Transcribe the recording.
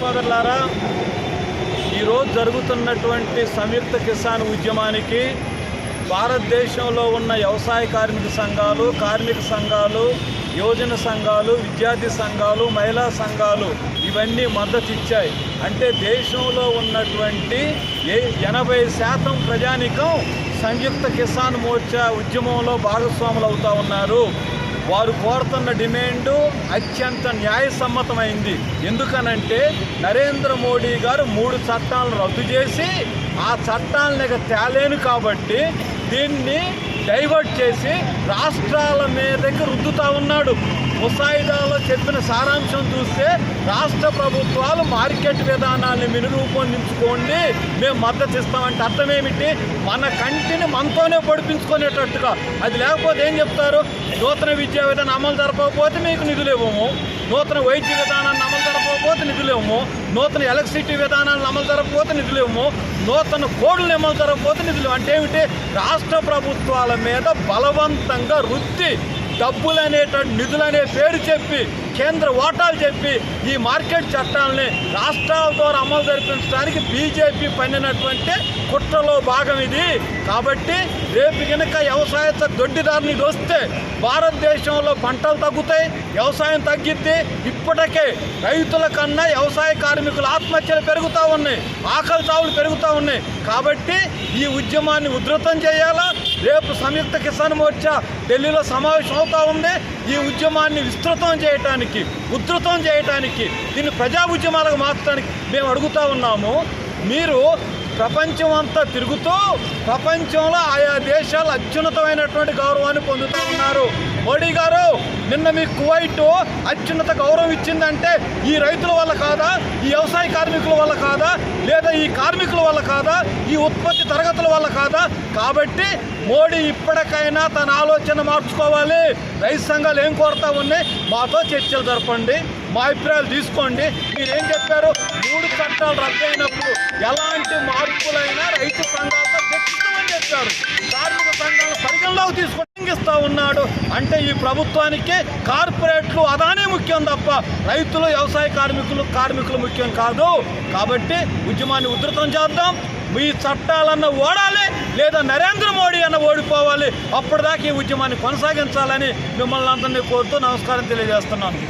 సోదరులారా ఈరోజు జరుగుతున్నటువంటి సంయుక్త కిసాన్ ఉద్యమానికి భారతదేశంలో ఉన్న వ్యవసాయ కార్మిక సంఘాలు కార్మిక సంఘాలు యువజన సంఘాలు విద్యార్థి సంఘాలు మహిళా సంఘాలు ఇవన్నీ మద్దతు ఇచ్చాయి. అంటే దేశంలో ఉన్నటువంటి ఎనభై శాతం ప్రజానికం సంయుక్త కిసాన్ మోర్చా ఉద్యమంలో భాగస్వాములు అవుతా ఉన్నారు. వారు కోరుతున్న డిమాండు అత్యంత న్యాయసమ్మతమైంది. ఎందుకనంటే నరేంద్ర మోడీ గారు మూడు చట్టాలను రద్దు చేసి ఆ చట్టాలను తేలేను కాబట్టి దీన్ని డైవర్ట్ చేసి రాష్ట్రాల మీదకి రుద్దుతా ఉన్నాడు. ముసాయిదాలో చెప్పిన సారాంశం చూస్తే రాష్ట్ర ప్రభుత్వాలు మార్కెట్ విధానాన్ని మీరు రూపొందించుకోండి మేము మద్దతు ఇస్తామంటే అర్థం ఏమిటి మన కంటిని మనతోనే పొడిపించుకునేటట్టుగా. అది లేకపోతే ఏం చెప్తారు? నూతన విద్యా విధానం అమలు జరపకపోతే మీకు నిధులు ఇవ్వము. నూతన వైద్య విధానాన్ని అమలు జరపకపోతే నిధులు ఇవ్వము. నూతన ఎలక్ట్రిసిటీ విధానాలను అమలు జరపకపోతే నిధులు ఇవ్వము. నూతన కోడ్లను అమలు జరపకపోతే నిధులు అంటే ఏమిటి? రాష్ట్ర ప్రభుత్వాల మీద బలవంతంగా వృత్తి డబ్బులు అనేటువంటి నిధులు అనే పేరు చెప్పి కేంద్ర ఓటాలు చెప్పి ఈ మార్కెట్ చట్టాలని రాష్ట్రాల ద్వారా అమలు జరిపించడానికి బీజేపీ పన్నినటువంటి కుట్రలో భాగం ఇది. కాబట్టి రేపు కనుక వ్యవసాయ దొడ్డిదారుని వస్తే భారతదేశంలో పంటలు తగ్గుతాయి వ్యవసాయం తగ్గిద్ది. ఇప్పటికే రైతుల కన్నా వ్యవసాయ కార్మికుల ఆత్మహత్యలు పెరుగుతూ ఉన్నాయి ఆకలి చావులు పెరుగుతూ ఉన్నాయి. కాబట్టి ఈ ఉద్యమాన్ని ఉధృతం చేయాలా? రేపు సంయుక్త కిసాన్ మోర్చా ఢిల్లీలో సమావేశం అవుతా ఉంది. ఈ ఉద్యమాన్ని విస్తృతం చేయటానికి ఉధృతం చేయటానికి దీన్ని ప్రజా ఉద్యమాలకు మార్చడానికి మేము అడుగుతా ఉన్నాము. మీరు ప్రపంచం అంతా తిరుగుతూ ప్రపంచంలో ఆయా దేశాలు అత్యున్నతమైనటువంటి గౌరవాన్ని పొందుతూ ఉన్నారు. మోడీ గారు నిన్న మీ కువైట్ అత్యున్నత గౌరవం ఇచ్చిందంటే ఈ రైతుల వల్ల కాదా? ఈ వ్యవసాయ కార్మికుల వల్ల కాదా? లేదా ఈ కార్మికుల వల్ల కాదా? ఈ ఉత్పత్తి తరగతుల వల్ల కాదా? కాబట్టి మోడీ ఇప్పటికైనా తన ఆలోచన మార్చుకోవాలి. రైతు సంఘాలు ఏం కోరుతా ఉన్నాయి? మాతో చర్చలు జరపండి. మా అభిప్రాయాలు తీసుకోండి. మీరేం చెప్పారు? మూడు చట్టాలు రద్దు అయినప్పుడు ఎలాంటి మార్పులైనా రైతు సంఘాలతో చర్చిస్తామని చెప్పారు కార్మిక సంఘాల పరిగణలోకి తీసుకొని ఇస్తా ఉన్నాడు. అంటే ఈ ప్రభుత్వానికి కార్పొరేట్లు అదానే ముఖ్యం తప్ప రైతులు వ్యవసాయ కార్మికులు కార్మికులు ముఖ్యం కాదు. కాబట్టి ఉద్యమాన్ని ఉధృతం చేద్దాం. ఈ చట్టాలన్న ఓడాలి లేదా నరేంద్ర మోడీ అన్న ఓడిపోవాలి. అప్పటిదాకా ఈ ఉద్యమాన్ని కొనసాగించాలని మిమ్మల్ని అందరినీ కోరుతూ నమస్కారం తెలియజేస్తున్నాను.